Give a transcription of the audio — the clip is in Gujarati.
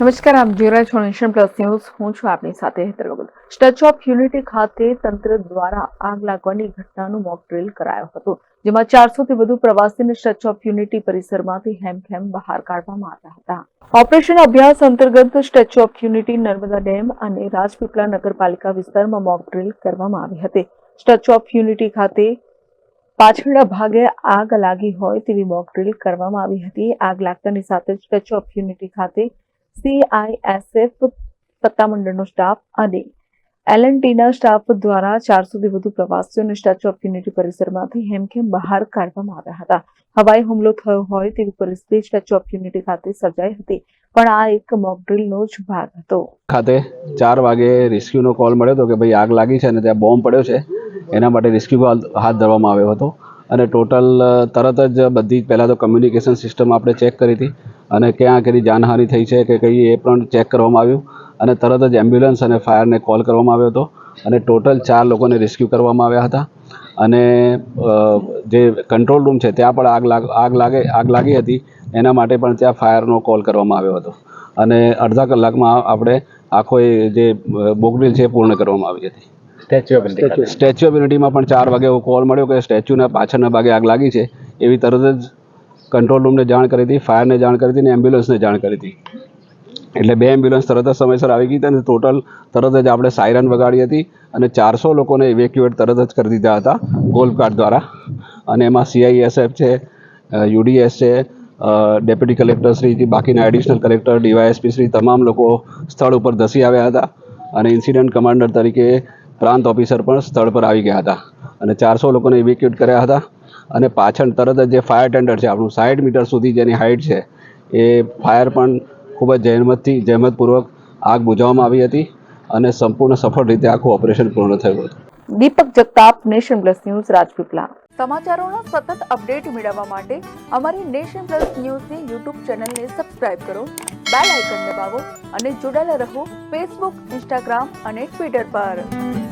નમસ્કાર, આપ જોઈ રહ્યા છો નેશન પ્લસ ન્યૂઝ. હું છું આપની સાથે હેતર વગર સ્ટેચ્યુ ઓફ યુનિટી ખાતે તંત્ર દ્વારા આગ લાગવાની ઘટનાનું મોક ડ્રિલ કરાયો હતો, જેમાં ચારસો થી વધુ પ્રવાસીને સ્ટેચ્યુ ઓફ યુનિટી પરિસરમાંથી હેમખેમ બહાર કાઢવામાં આવ્યા હતા. ઓપરેશન અભ્યાસ અંતર્ગત statue of unity Narmada dam અને રાજપીપળા નગરપાલિકા વિસ્તારમાં મોક ડ્રિલ કરવામાં આવી હતી. સ્ટેચ્યુ ઓફ યુનિટી ખાતે પાછળના ભાગે આગ લાગી હોય તેવી મોક ડ્રિલ કરવામાં આવી હતી. આગ લાગતાની સાથે સ્ટેચ્યુ ઓફ યુનિટી ખાતે સીઆઈએસએફ સત્તામંડળનો સ્ટાફ અને એલએનટીના સ્ટાફ દ્વારા ચારસોથી વધુ પ્રવાસીઓને સ્ટેચ્યુ ઓફ યુનિટી પરિસરમાંથી હેમખેમ બહાર કાઢવામાં આવ્યા હતા. હવાઈ હુમલો થયો હોય તેવી પરિસ્થિતિ સ્ટેચ્યુ ઓફ યુનિટી ખાતે સર્જાઈ હતી, પણ આ એક મોક ડ્રીલનો જ ભાગ હતો. ખાતે ચાર વાગે રેસ્ક્યુનો કોલ મળ્યો હતો કે ભાઈ આગ લાગી છે અને ત્યાં બોમ્બ પડ્યો છે. એના માટે રેસ્ક્યુ હાથ ધરવામાં આવ્યો હતો. અને ટોટલ તરત જ બધી, પહેલાં તો કમ્યુનિકેશન સિસ્ટમ આપણે ચેક કરી હતી અને ક્યાં કેટલી જાનહાનિ થઈ છે કે કઈ, એ પણ ચેક કરવામાં આવ્યું અને તરત જ એમ્બ્યુલન્સ અને ફાયરને કોલ કરવામાં આવ્યો હતો અને ટોટલ ચાર લોકોને રેસ્ક્યુ કરવામાં આવ્યા હતા અને જે કંટ્રોલ રૂમ છે ત્યાં પણ આગ લાગ, આગ લાગે, આગ લાગી હતી એના માટે પણ ત્યાં ફાયરનો કોલ કરવામાં આવ્યો હતો અને અડધા કલાકમાં આપણે આખો એ જે બોગડીલ છે પૂર્ણ કરવામાં આવી હતી. Statue of unity statue of યુનિટીમાં પણ ચાર વાગે એવો કોલ મળ્યો કે સ્ટેચ્યુના પાછળના ભાગે આગ લાગી છે. એવી તરત જ કંટ્રોલ રૂમને જાણ કરી હતી ફાયરને જાણ કરી હતી અને એમ્બ્યુલન્સને જાણ કરી હતી. એટલે બે એમ્બ્યુલન્સ તરત જ સમયસર આવી ગઈ હતી અને ટોટલ તરત જ આપણે સાયરન વગાડી હતી અને ચારસો લોકોને ઇવેક્યુએટ તરત જ કરી દીધા હતા ગોલ્ફ કાર્ડ દ્વારા. અને એમાં સીઆઈએસએફ છે યુડીએસ છે ડેપ્યુટી કલેક્ટર શ્રી બાકીના એડિશનલ કલેક્ટર ડીવાયએસપી શ્રી તમામ લોકો સ્થળ ઉપર ધસી આવ્યા હતા. અને ઇન્સિડન્ટ કમાન્ડર તરીકે પ્રાંત ઓફિસર પણ સ્થળ પર આવી ગયા હતા અને ચારસો લોકોને ઇવેક્યુએટ કર્યા હતા અને પાછળ તરત જ જે ફાયર ટેન્ડર છે, આપણું સાઠ મીટર સુધી જેની હાઇટ છે, એ ફાયર પણ ખૂબ જ જહેમતથી, જહેમતપૂર્વક આગ બુઝાવવામાં આવી હતી અને સંપૂર્ણ સફળ રીતે આખું ઓપરેશન પૂર્ણ થયું હતું. Deepak Jagtap Nation Plus News Rajpipla સમાચારોના સતત અપડેટ મેળવવા માટે અમારી નેશન પ્લસ ન્યૂઝની યુટ્યુબ ચેનલને સબસ્ક્રાઇબ કરો બેલ આઇકન દબાવો અને જોડાયેલા રહો ફેસબુક ઇન્સ્ટાગ્રામ અને ટ્વિટર પર.